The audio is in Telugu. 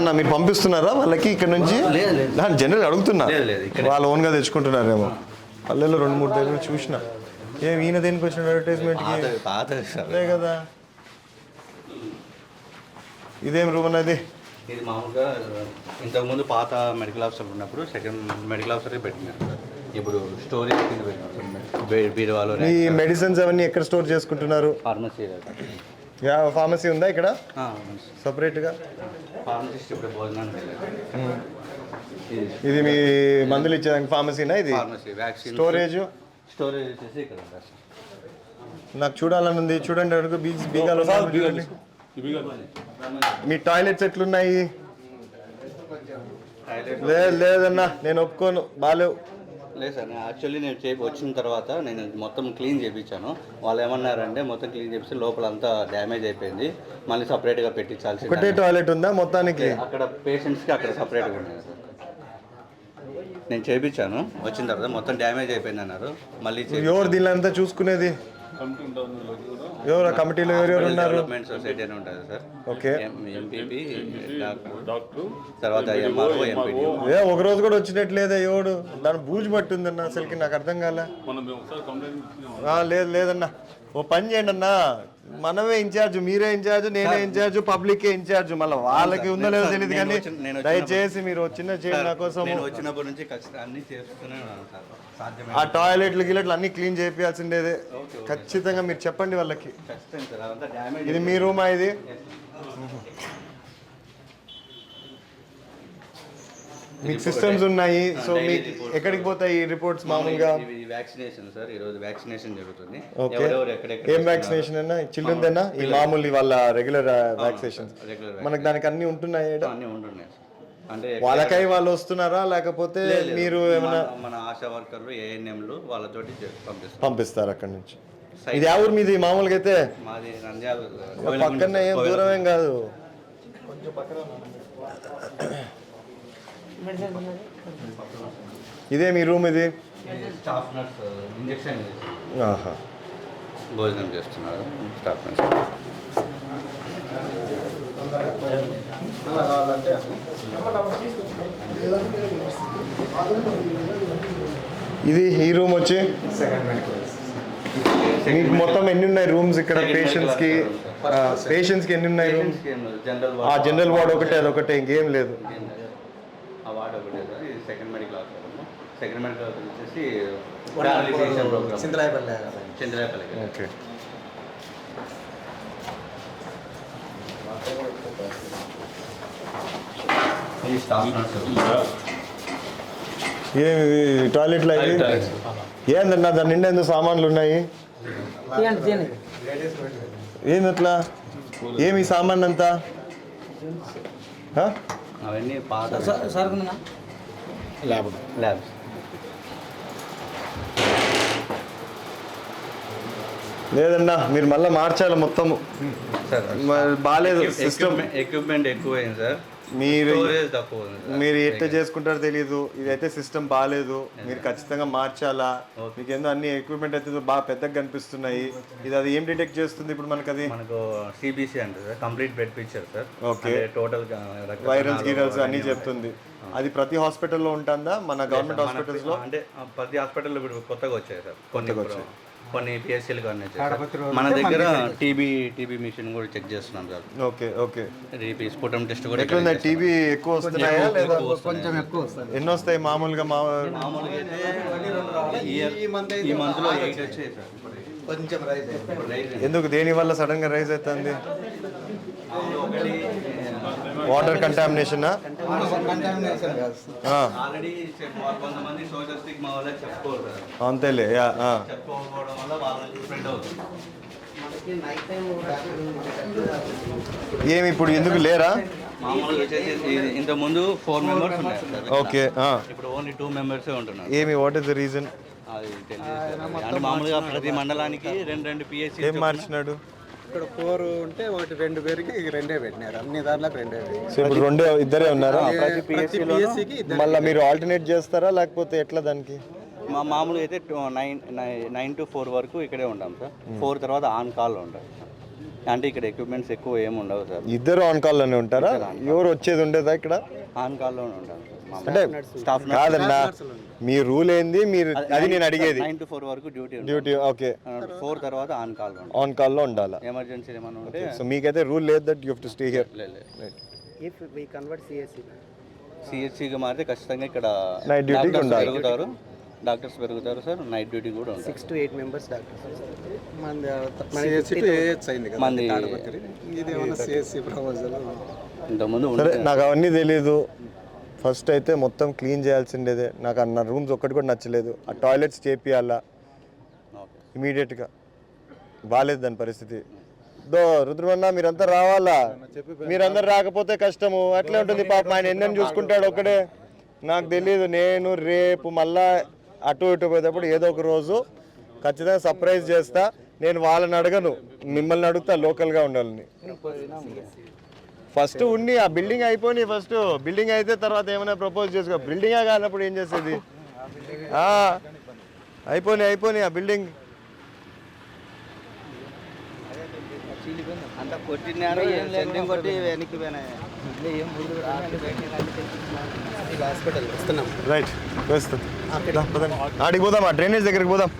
అన్న మీరు పంపిస్తున్నారా వాళ్ళకి ఇక్కడ నుంచి. జనరల్ అడుగుతున్నా. వాళ్ళు ఓన్గా తెచ్చుకుంటున్నారేమో. పల్లెల్లో రెండు మూడు దగ్గర చూసిన. ఏం ఈయన దేనికి వచ్చిన అడ్వర్టైజ్మెంట్కి సార్. అదే కదా. ఇదేం రూమ్ అన్నది? ఇది మామూలుగా ఇంతకుముందు పాత మెడికల్ ఆఫీసర్ ఉన్నప్పుడు సెకండ్ మెడికల్ ఆఫీసర్కి పెట్టినారు ఇప్పుడు స్టోరేజ్ కింద పెట్టినారు బీరువాలో మెడిసిన్స్ అవన్నీ ఎక్కడ స్టోర్ చేసుకుంటున్నారు? ఫార్మసీ యా ఫార్మసీ ఉందా ఇక్కడ? సపరేట్గా ఫార్మసిస్ట్ ఇప్పుడు భోజనానికి వెళ్ళారు ఇది. మీ మందులు ఇచ్చేదానికి ఫార్మసీనా ఇది? స్టోరేజ్ స్టోరేజ్ వచ్చేసి ఇక్కడ నాకు చూడాలని ఉంది. చూడండి అడుగు. బీచ్ బీగాలు మీ టాయిలెట్స్ ఎట్లున్నాయి? లేదు లేదన్నా నేను ఒప్పుకోను. బాలేవు. లేదు సార్ నేను యాక్చువల్లీ నేను చే వచ్చిన తర్వాత నేను మొత్తం క్లీన్ చేయించాను వాళ్ళు ఏమన్నారంటే మొత్తం క్లీన్ చేపిస్తే లోపల అంతా డ్యామేజ్ అయిపోయింది. మళ్ళీ సపరేట్గా పెట్టించాల్సి ఒకటే టాయిలెట్ ఉందా? మొత్తానికి? అక్కడ పేషెంట్స్కి అక్కడ సపరేట్గా ఉన్నాయి సార్. నేను చేయించాను వచ్చిన తర్వాత మొత్తం డ్యామేజ్ అయిపోయింది అన్నారు మళ్ళీ ఎవరు దీనిలో అంతా చూసుకునేది? ఎవరు? ఆ కమిటీలో ఎవరెవరు ఉన్నారు? డెవలప్మెంట్ సొసైటీ అని ఉంటుంది సార్. ఓకే. MPP doctor. తర్వాత ఎంఆర్ఓ ఎంపీడీ ఏ ఒక రోజు కూడా వచ్చినట్లేదే ఎవడు? దాని బూజు పట్టి ఉందన్న అసలుకి నాకు అర్థం కాలే. లేదు లేదన్నా. ఓ పని చేయండి అన్న. మనమే ఇన్ఛార్జ్ మీరే ఇన్ఛార్జ్ నేనే ఇన్ఛార్జ్ పబ్లిక్ ఇన్ఛార్జ్ మళ్ళీ వాళ్ళకి ఉందో లేదో తెలియదు కానీ వచ్చిన- దయచేసి మీరు చిన్న చేయండి నా కోసం వచ్చినప్పటి నుంచి అన్ని చేస్తూనే ఆ టాయిలెట్లు గిలెట్లు అన్ని క్లీన్ చేయాల్సిండేదే ఖచ్చితంగా మీరు చెప్పండి వాళ్ళకి. ఇది మీ రూమా ఇది? మీకు సిస్టమ్స్ ఉన్నాయి. సో మీకు ఎక్కడికి పోతాయి ఈ రిపోర్ట్స్ మామూలుగా? వ్యాక్సినేషన్ సార్ ఈ రోజు వ్యాక్సినేషన్ జరుగుతుంది. ఓకే ఏం వ్యాక్సినేషన్ అన్నా? చిల్డ్రన్ దేనా ఈ మామూలు వాళ్ళ రెగ్యులర్ వ్యాక్సినేషన్ రెగ్యులర్ మనకి దానికి అన్ని ఉంటున్నాయి? అన్నీ ఉంటున్నాయి అంటే వాళ్ళకై వాళ్ళు వస్తున్నారా? లేకపోతే మీరు ఏమైనా మన- ఆశా వర్కర్లు ఏఎన్ఎంలు వాళ్ళతోటి చే- పంపిస్తాం. పంపిస్తారు అక్కడి నుంచి. ఇది ఆ ఊరు మీది? మామూలుగా అయితే మాది నంద్యాల పక్కనే ఏం దూరం ఏం కాదు. ఇదే మీ రూమ్ ఇది? స్టాఫ్ నర్స్ ఇంజెక్షన్ ఆహా. భోజనం చేస్తున్నారు స్టాఫ్ నర్స్. ఇది ఈ రూమ్ వచ్చి? మీకు మొత్తం ఎన్ని ఉన్నాయి రూమ్స్ ఇక్కడ పేషెంట్స్కి పేషెంట్స్కి ఎన్ని ఉన్నాయి రూమ్స్? జనరల్ ఆ జనరల్ వార్డ్ ఒకటే అదొకటే ఇంకేం లేదు. ఆ వార్డ్ ఒకటే ఇది second medical hospital second medical hospital వచ్చేసి rehabilitation programme. Chintarayapalle Chandrayapalli okay. ఏమి టాయిలెట్లు అవి ఏందన్నా దాని నిండా ఎందుకు సామాన్లు ఉన్నాయి? ఏంది అట్లా? ఏమి సామాన్ అంతా? అవన్నీ పాత సరుకుందా ల్యాబ్స్ లేదన్నా మీరు మళ్ళీ మార్చాలి మొత్తము. సార్ మరి బాగాలేదు సిస్టమ్. ఎక్విప్మెంట్ ఎక్విప్మెంట్ ఎక్కువైంది సార్. మీరు. మీరు ఎట్లా చేసుకుంటారో తెలియదు ఇదైతే సిస్టమ్ బాగాలేదు మీరు ఖచ్చితంగా మార్చాలా? మీకు ఏందో అన్ని ఎక్విప్మెంట్ అయితే బాగా పెద్దగా కనిపిస్తున్నాయి. ఇది అది ఏం డిటెక్ట్ చేస్తుంది ఇప్పుడు మనకు అది మనకు సిబిసి అంటే sir. Complete bed picture sir. Okay. Total virals గీరల్స్ అన్ని చెప్తుంది. అది ప్రతి హాస్పిటల్లో ఉంటుందా? మన గవర్నమెంట్ హాస్పిటల్స్లో? అంటే ప్రతి హాస్పిటల్లో ఇప్పుడు కొత్తగా వచ్చాయి సార్. కొన్ని కొన్ని పిఎస్సీలు కానీ. మన దగ్గర టీబీ టీబీ మిషన్ కూడా చెక్ చేస్తున్నాం సార్. Okay okay. రేపు స్ఫుటం టెస్ట్ కూడా ఎట్లుంది? టీవీ ఎక్కువ వస్తున్నాయా లేదా? కొంచెం ఎక్కువ వస్తుంది ఎన్ని వస్తాయి మామూలుగా? మా మామూలుగా ఈ మంత్ ఎయిట్ వచ్చాయి సార్. కొంచెం ఎందుకు? దేని వల్ల సడన్గా రైజ్ అవుతుంది? వాటర్ కంటామినేషన్ అంతేలే వల్ల వాళ్ళకి స్ప్రెడ్ అవుతుంది. ఏమి ఇప్పుడు ఎందుకు లేరా? ఇంతకుముందు ఫోర్ మెంబర్స్ ఓకే ఆ. ఇప్పుడు ఓన్లీ టూ మెంబర్సే ఉంటున్నారు. ఏమి వాట్ ఇస్ ద రీజన్. అంటే మామూలుగా ప్రతి మండలానికి రెండు రెండు పిఎస్సి ఏం మార్చినాడు? ఇక్కడ ఫోర్ ఉంటే ఒకటి రెండు పేరుకి రెండే పెట్టినారు. అన్ని దాంట్లోకి రెండే పెట్టినారు. సో ఇప్పుడు రెండే ఇద్దరే ఉన్నారా? ప్రతి పిఎస్సికి మళ్ళీ మీరు ఆల్టర్నేట్ చేస్తారా? లేకపోతే ఎట్లా దానికి? మా మామూలుగా అయితే నైన్ నైన్ టు ఫోర్ వరకు ఇక్కడే ఉంటాం సార్. ఫోర్ తర్వాత ఆన్ కాల్ ఉంటాం అంటే ఇక్కడ ఎక్విప్మెంట్స్ ఎక్కువ ఏమి ఉండవు సార్. ఇద్దరు ఆన్ కాల్లోనే ఉంటారా ఎవరు వచ్చేది ఉండేదా ఇక్కడ? ఆన్ కాల్లోనే ఉంటాం అంటే స్టాఫ్ కాదన్నా మీ రూల్ ఏంది? మీరు అది నేను అడిగేది నైన్ టు ఫోర్ వరకు డ్యూటీ డ్యూటీ ఓకే ఫోర్ తర్వాత ఆన్ కాల్ ఆన్ కాల్లో ఉండాలా ఎమర్జెన్సీ ఏమైనా ఉంటే సో మీకైతే రూల్ లేదు that you to stay here లే- లే. ఇఫ్ వి కన్వర్ట్ సిఎస్సి సిహెచ్సిగా మారితే ఖచ్చితంగా ఇక్కడ Night duty కి డాక్టర్స్ ఉండాలి. డాక్టర్స్ పెరుగుతారు సార్ నైట్ డ్యూటీ కూడా ఉంటుంది. Six to eight members doctors మంది ఇంతకుముందు సరే ఉండే నాకు అవన్నీ తెలీదు. ఫస్ట్ అయితే మొత్తం క్లీన్ చేయాల్సిండేదే. నాకు అన్న రూమ్స్ ఒక్కటి కూడా నచ్చలేదు. ఆ టాయిలెట్స్ చేపియాలా. ఇమీడియట్గా బాగాలేదు దాని పరిస్థితి. దో రుద్రమన్న మీరంతా రావాలా? మీరందరు రాకపోతే కష్టము. అట్లే ఉంటుంది పాపం. ఆయన ఎన్నెన్ని చూసుకుంటాడు ఒక్కడే. నాకు తెలియదు నేను రేపు మళ్ళా అటు ఇటు పోయేటప్పుడు ఏదో ఒక రోజు ఖచ్చితంగా సర్ప్రైజ్ చేస్తా. నేను వాళ్ళని అడగను మిమ్మల్ని అడుగుతా లోకల్గా ఉండాలని. ఫస్ట్ ఉండి ఆ బిల్డింగ్ అయిపోయి ఫస్ట్ బిల్డింగ్ అయితే తర్వాత ఏమైనా ప్రపోజ్ చేసుకో. బిల్డింగే కానప్పుడు ఏం చేసేది? అయిపోయి అయిపోయి ఆ బిల్డింగ్ అంత కొట్టినారు సెండింగ్ కొట్టి వెనక్కి హాస్పిటల్ వస్తున్నాం. రైట్ వేస్తాం ఆడికి పోదాం ఆ డ్రైనేజ్ దగ్గరికి పోదాం.